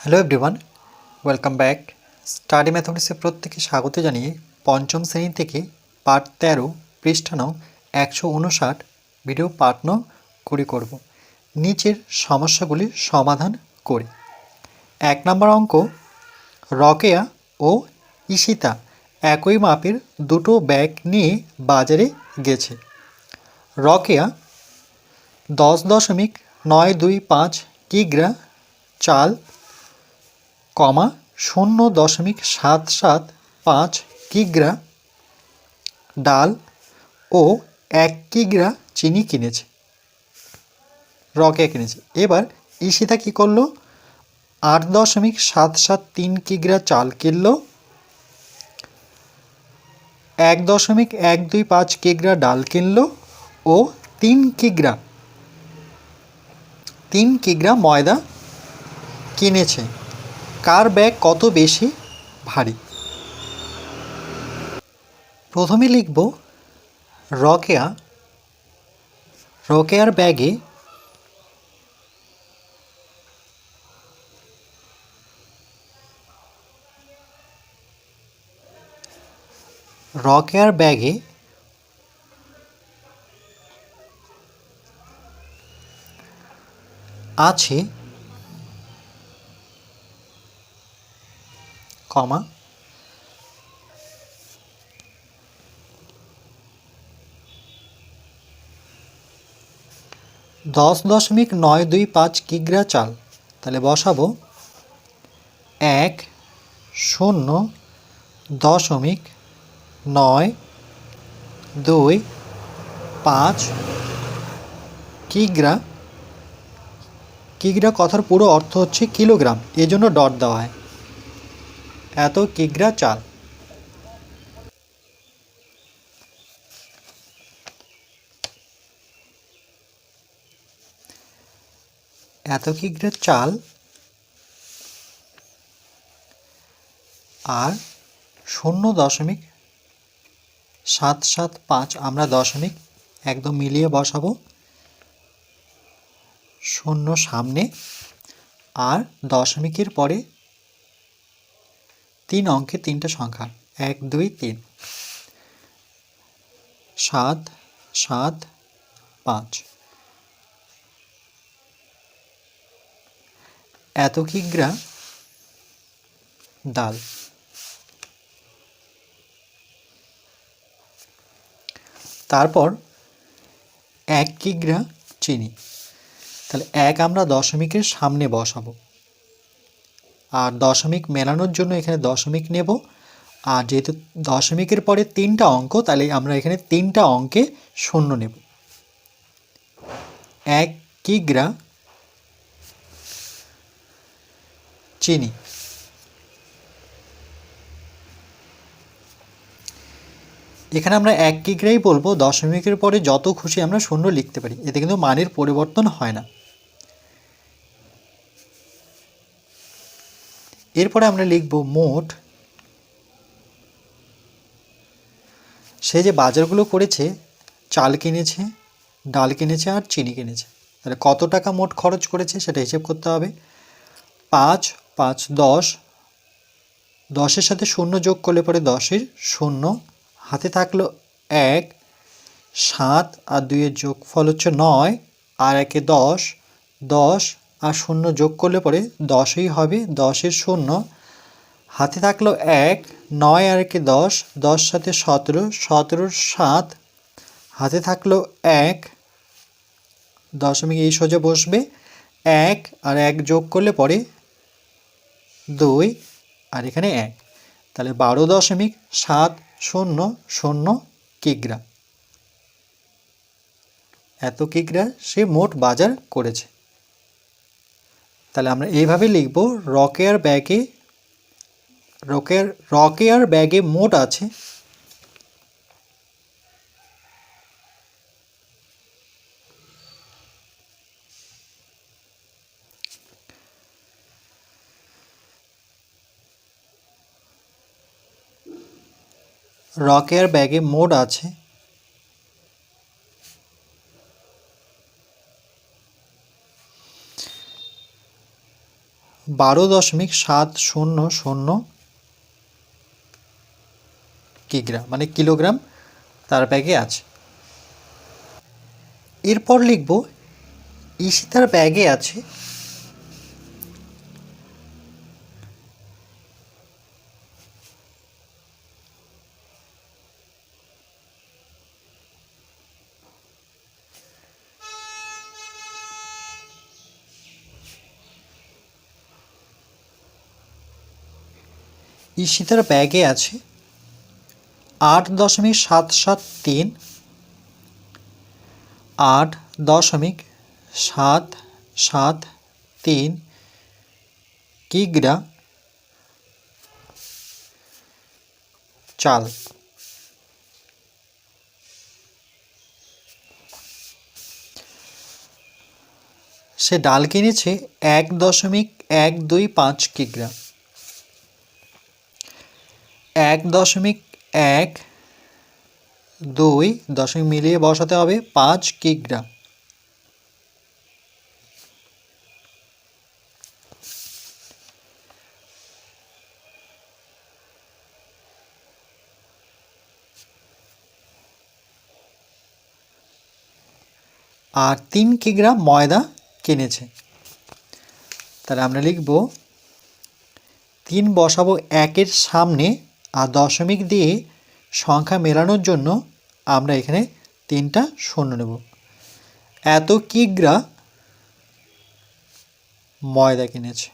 Hello everyone welcome back study ম্যাথমেটিক্সে প্রত্যেকে স্বাগত জানিয়ে পঞ্চম শ্রেণি থেকে পার্ট তেরো, পৃষ্ঠা নং একশো উনষাট ভিডিও পার্ট নং কুড়ি করব। নিচের সমস্যাগুলির সমাধান করি। এক নম্বর অঙ্ক, রকেয়া ও ঈশিতা একই মাপের দুটো ব্যাগ নিয়ে বাজারে গেছে। রকেয়া দশ দশমিক নয় দুই পাঁচ কিগ্রা চাল কমা শূন্য দশমিক সাত সাত পাঁচ কিগ্রা ডাল ও এক কিগ্রা চিনি কিনেছে। রকে কিনেছে। এবার ঈশিতা কী করল? আট দশমিক সাত সাত তিন কিগ্রা চাল কিনলো। এক দশমিক এক দুই পাঁচ কিগ্রা ডাল কিনলো ও তিন কিগ্রা তিন কিগ্রা ময়দা কিনেছে। কার ব্যাগ কত বেশি? ভারী। প্রথমে লিখব রকেয়া রকেয়ার ব্যাগে রকেয়ার ব্যাগে আছে কমা। দশ দশমিক নয় দুই পাঁচ কিগ্রা চাল। তাহলে বসাবো। এক শূন্য দশমিক নয় দুই পাঁচ কিগ্রা। কিগ্রা কথার পুরো অর্থ হচ্ছে কিলোগ্রাম। এজন্য ডট দেওয়া হয়। এত কিগ্রা চাল। এত কিগ্রা চাল আর শূন্য দশমিক সাত সাত পাঁচ, আমরা দশমিক একদম মিলিয়ে বসাবো। শূন্য সামনে আর দশমিকের পরে তিন অঙ্কে তিনটা সংখ্যা। এক, দুই, তিন। সাত সাত, পাঁচ। এত কিগ্রা ডাল। তারপর এক কিগ্রা চিনি। তাহলে এক আমরা দশমিকের সামনে বসাবো। আর দশমিক মেলানোর জন্য এখানে দশমিক নেব। আর যেহেতু দশমিকের পরে তিনটা অঙ্ক, তাহলে আমরা এখানে তিনটা অঙ্কে শূন্য নেব। এক কিগ্রা চিনি। এখানে আমরা এক কিগ্রাই বলব, দশমিকের পরে যত খুশি আমরা শূন্য লিখতে পারি। এতে কিন্তু মানের পরিবর্তন হয় না। এরপরে আমরা লিখব মোট। সে যে বাজারগুলো করেছে, চাল কিনেছে, ডাল কিনেছে আর চিনি কিনেছে, তাহলে কত টাকা মোট খরচ করেছে সেটা হিসেব করতে হবে। পাঁচ পাঁচ, দশ, দশের সাথে শূন্য যোগ করলে পরে দশের শূন্য, হাতে থাকল এক, সাত আর দুইয়ের যোগফল হচ্ছে নয়, আর একে দশ দশ আর শূন্য যোগ করলে পরে দশই হবে, দশের শূন্য। হাতে থাকল এক, নয় আর একে দশ দশ সাথে সতেরো, সতেরোর সাত। হাতে থাকল এক, দশমিক এই সোজা বসবে। এক আর এক যোগ করলে পরে দুই আর এখানে এক। তাহলে বারো দশমিক সাত শূন্য শূন্য কিগ্রা। এত কিগ্রা সে মোট বাজার করেছে। তাহলে আমরা এইভাবে লিখব, রকেয়ার ব্যাগে রকের রকেয়ার ব্যাগে মোট আছে। রকেয়ার ব্যাগে মোট আছে। বারো দশমিক সাত শূন্য শূন্য কিগ্রা মানে কিলোগ্রাম তার ব্যাগে আছে। এরপর লিখব তার ব্যাগে আছে ঈশিতার ব্যাগে আছে আট দশমিক সাত সাত তিন, আট দশমিক সাত সাত তিন, কিগ্রা চাল। সে ডাল কিনেছে এক দশমিক এক দুই পাঁচ কিগ্রা। এক দশমিক এক, দুই দশমিক মিলিয়ে বসাতে হবে পাঁচ কিগ্রা। আর তিন কিগ্রা ময়দা কিনেছে। তাহলে আমরা লিখব, তিন বসাবো একের সামনে আর দশমিক দিয়ে সংখ্যা মেলানোর জন্য আমরা এখানে তিনটা শূন্য নেব। এত কিগ্রা ময়দা কিনেছে।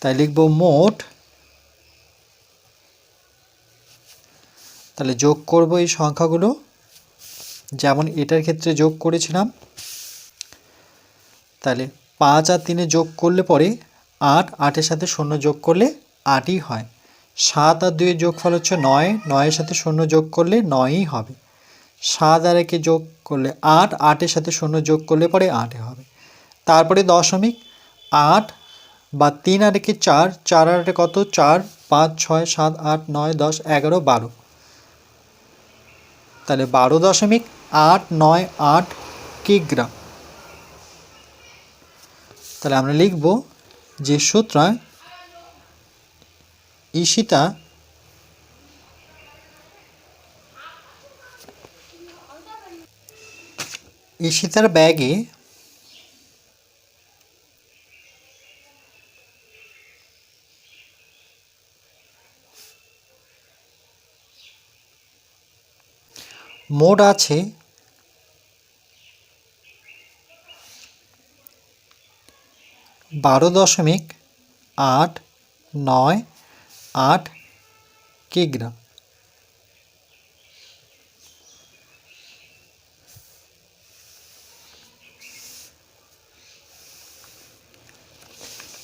তাই লিখব মোট। তাহলে যোগ করব এই সংখ্যাগুলো। যেমন এটার ক্ষেত্রে যোগ করেছিলাম। তাহলে পাঁচ আর তিনে যোগ করলে পরে আট, আটের সাথে শূন্য যোগ করলে আটই হয়। সাত আর দুইয়ের যোগফল হচ্ছে নয়, নয়ের সাথে শূন্য যোগ করলে নয়ই হবে। সাত আর একে যোগ করলে আট, আটের সাথে শূন্য যোগ করলে পরে আটে হবে। তারপরে দশমিক, আট বা তিন আর একে চার চার আর কত? চার, পাঁচ, ছয়, সাত, আট, নয়, দশ, এগারো, বারো। তাহলে বারো দশমিক আট, নয়, আট কিগ্রা তাহলে আমরা লিখব যে সুতরাং ঈশিতা ঈশিতার ব্যাগে মোড আছে বারো দশমিক আট নয় আট কিগ্রা।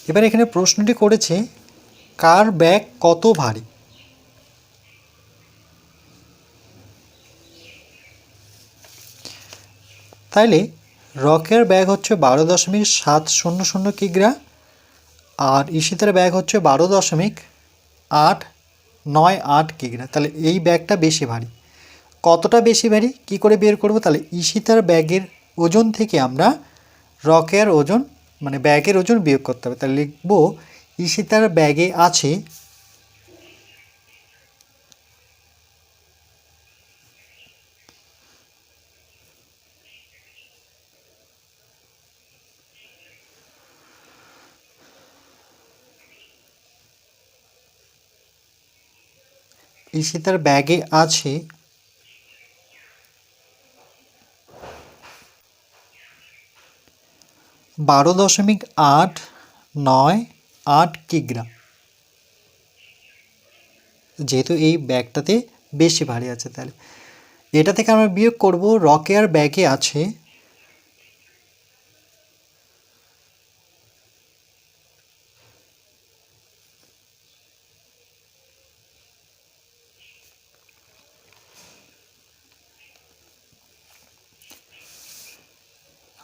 এবার এখানে প্রশ্নটি করেছে, কার ব্যাগ কত ভারী? তাইলে রকের ব্যাগ হচ্ছে বারো দশমিক সাত শূন্য শূন্য কিগ্রা, আর ঈশিতার ব্যাগ হচ্ছে বারো দশমিক আট নয় আট কিগ্রা। তাহলে এই ব্যাগটা বেশি ভারী। কতটা বেশি ভারী, কি করে বের করব? তাহলে ঈশিতার ব্যাগের ওজন থেকে আমরা রকের ওজন মানে ব্যাগের ওজন বিয়োগ করতে হবে। তাহলে লিখব ঈশিতার ব্যাগে আছে ঈশিতার ব্যাগে আছে। বারো দশমিক আট নয় আট কিগ্রা যেহেতু এই ব্যাগটাতে বেশি ভারী আছে তাহলে। এটা থেকে আমরা বিয়োগ করব রকেয়ার ব্যাগে আছে।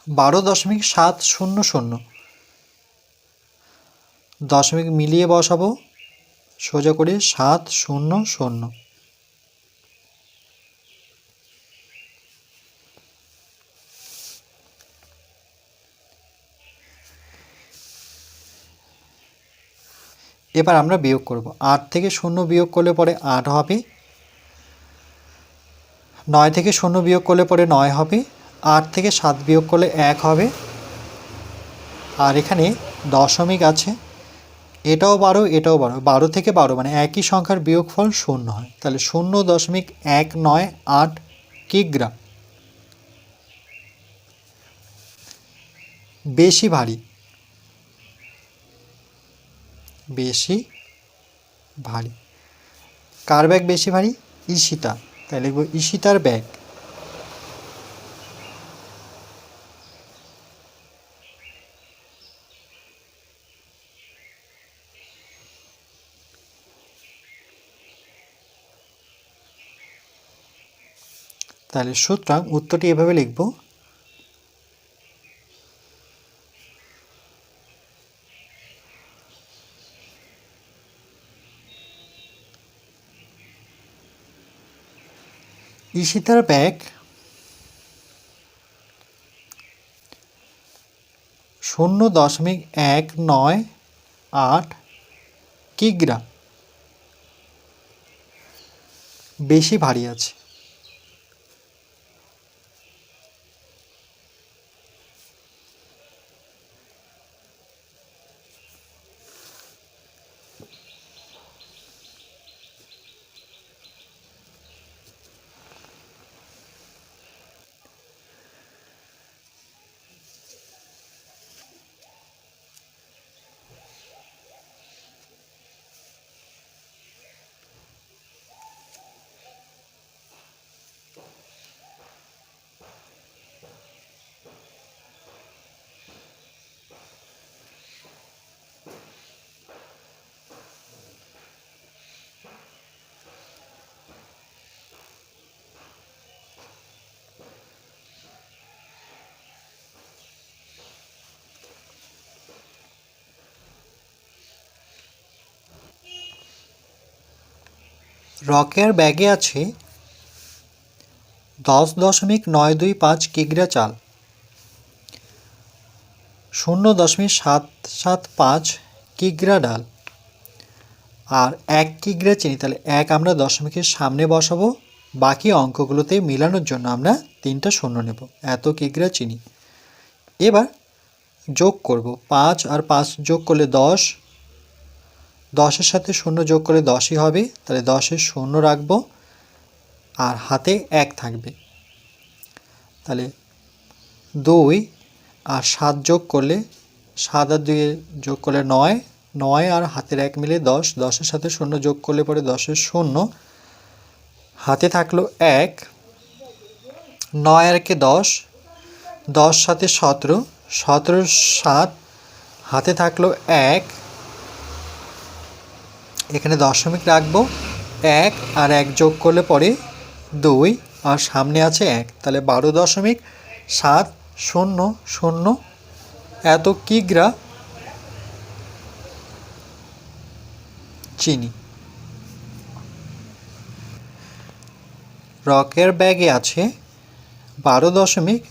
বারো দশমিক সাত শূন্য শূন্য। দশমিক মিলিয়ে বসাবো। সোজা করে সাত শূন্য শূন্য। এবার আমরা বিয়োগ করব। আট থেকে শূন্য বিয়োগ করলে পরে আট হবে। নয় থেকে শূন্য বিয়োগ করলে পরে নয় হবে। আট থেকে সাত বিয়োগ করলে এক হবে। আর এখানে দশমিক আছে। এটাও বারো এটাও বারো। বারো থেকে বারো মানে একই সংখ্যার বিয়োগফল শূন্য হয়। তাহলে শূন্য দশমিক এক নয় আট কিগ্রা বেশি ভারী। বেশি ভারী। কার ব্যাগ বেশি ভারী? ঈশিতা। তাই লিখব ঈশিতার ব্যাগ। তাহলে সুতরাং উত্তরটি এভাবে লিখব। ঈশিতার ব্যাগ শূন্য দশমিক এক নয় আট কিগ্রা বেশি ভারী আছে। রকের ব্যাগে আছে দশ দশমিক নয় দুই পাঁচ কিগ্রা চাল। শূন্য দশমিক সাত সাত পাঁচ কিগ্রা ডাল। আর এক কিগ্রা চিনি, তাহলে এক আমরা দশমিকের সামনে বসাবো। বাকি অঙ্কগুলোতে মিলানোর জন্য আমরা তিনটা শূন্য নেব। এত কিগ্রা চিনি। এবার যোগ করব। পাঁচ আর পাঁচ যোগ করলে দশ দশের সাথে শূন্য যোগ করে দশই হবে, তাহলে দশের শূন্য রাখব, আর হাতে এক থাকবে। তাহলে দুই আর সাত যোগ করলে, সাত আর দুই যোগ করলে নয় নয় আর হাতের এক মিলে দশ, দশের সাথে শূন্য যোগ করলে পরে দশের শূন্য। হাতে থাকল এক, নয় আর কে দশ দশ সাথে সতেরো সতেরো সাত, হাতে থাকল এক এখানে দশমিক রাখব। এক আর এক যোগ করলে পরে দুই আর সামনে আছে এক। তাহলে বারো দশমিক সাত শূন্য শূন্য এত কিগ্রা চিনি। রকের ব্যাগে আছে বারো দশমিক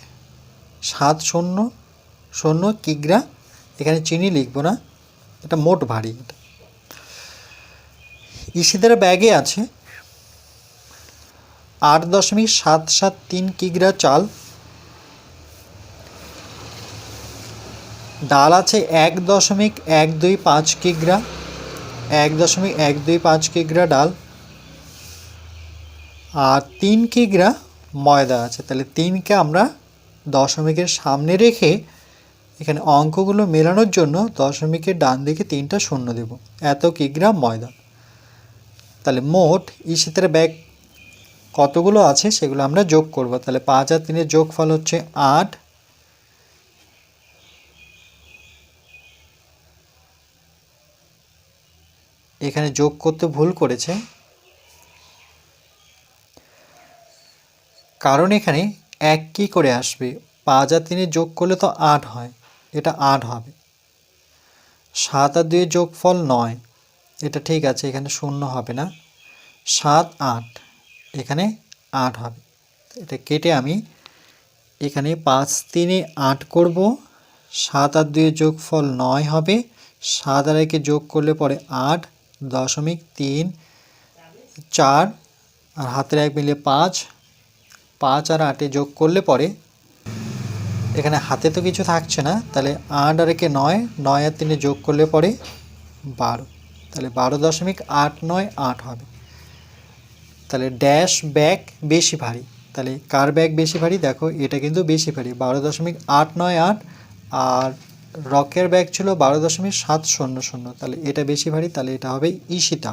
সাত শূন্য শূন্য কিগ্রা। এখানে চিনি লিখব না, এটা মোট ভারী। ইসিদের ব্যাগে আছে আট দশমিক সাত সাত তিন কিগ্রা চাল। ডাল আছে এক দশমিক এক দুই পাঁচ কিগ্রা, এক দশমিক এক দুই পাঁচ কিগ্রা ডাল। আর তিন কিগ্রা ময়দা আছে। তাহলে তিনকে আমরা দশমিকের সামনে রেখে এখানে অঙ্কগুলো মেলানোর জন্য দশমিকের ডান দিকে তিনটা শূন্য দেব। এত কিগ্রা ময়দা। তাহলে মোট ঈশিতের ব্যাগ কতগুলো আছে সেগুলো আমরা যোগ করব। তাহলে পাঁচ আর তিনের যোগফল হচ্ছে আট। এখানে যোগ করতে ভুল করেছে। কারণ এখানে এক কি করে আসবে? পাঁচ আর তিনে যোগ করলে তো আট হয়। এটা আট হবে। সাত আর দুইয়ের যোগফল নয়। এটা ঠিক আছে, এখানে শূন্য হবে না। সাত, আট, এখানে আট হবে। এটা কেটে আমি এখানে পাঁচ, তিনে আট করব। সাত আর দুইয়ের যোগফল নয় হবে। সাত আর একে যোগ করলে পরে আট, দশমিক তিন, চার, আর হাতের এক মিলে পাঁচ পাঁচ আর আটে যোগ করলে পরে এখানে হাতে তো কিছু থাকছে না, তাহলে আট আর একে নয় নয় আর তিনে যোগ করলে পরে বারো। তাহলে বারো দশমিক আট নয় আট হবে। তাহলে ড্যাশ ব্যাগ বেশি ভারী। তাহলে কার ব্যাগ বেশি ভারী? দেখো, এটা কিন্তু বেশি ভারী। বারো দশমিক আট নয় আট, আর রকের ব্যাগ ছিল বারো দশমিক সাত শূন্য শূন্য। তাহলে এটা বেশি ভারী, তাহলে এটা হবে ঈশিতা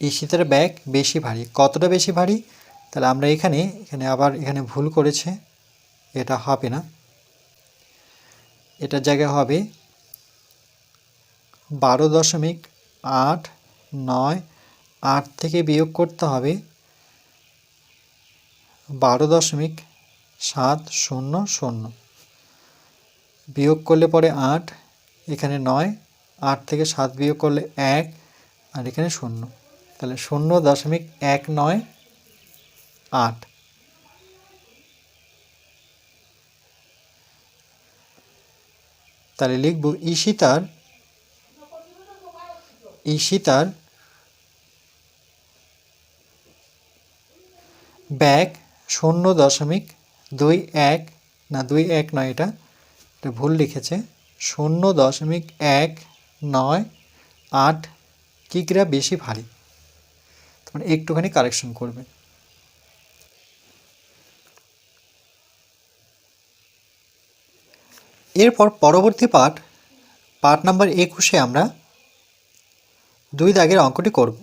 ঈশিতার ব্যাগ বেশি ভারী। কতটা বেশি ভারী? তাহলে আমরা এখানে এখানে আবার এখানে ভুল করেছে। এটা হবে না। এটার জায়গায় হবে বারো দশমিক আট নয়, আট থেকে বিয়োগ করতে হবে বারো দশমিক সাত শূন্য শূন্য। বিয়োগ করলে পরে আট, এখানে নয়, আট থেকে সাত বিয়োগ করলে এক, আর এখানে শূন্য। তাহলে শূন্য দশমিক এক নয় আট। তাহলে লিখব ঈশিতার ঈশিতার ব্যাগ শূন্য দশমিক দুই এক, না দুই এক নয় এটা এটা ভুল লিখেছে, শূন্য দশমিক এক নয় আট কিগ্রা বেশি ভারী? মানে একটুখানি কারেকশন করবে। এরপর পরবর্তী পাঠ পাঠ নাম্বার একুশে আমরা দুই দাগের অঙ্কটি করব।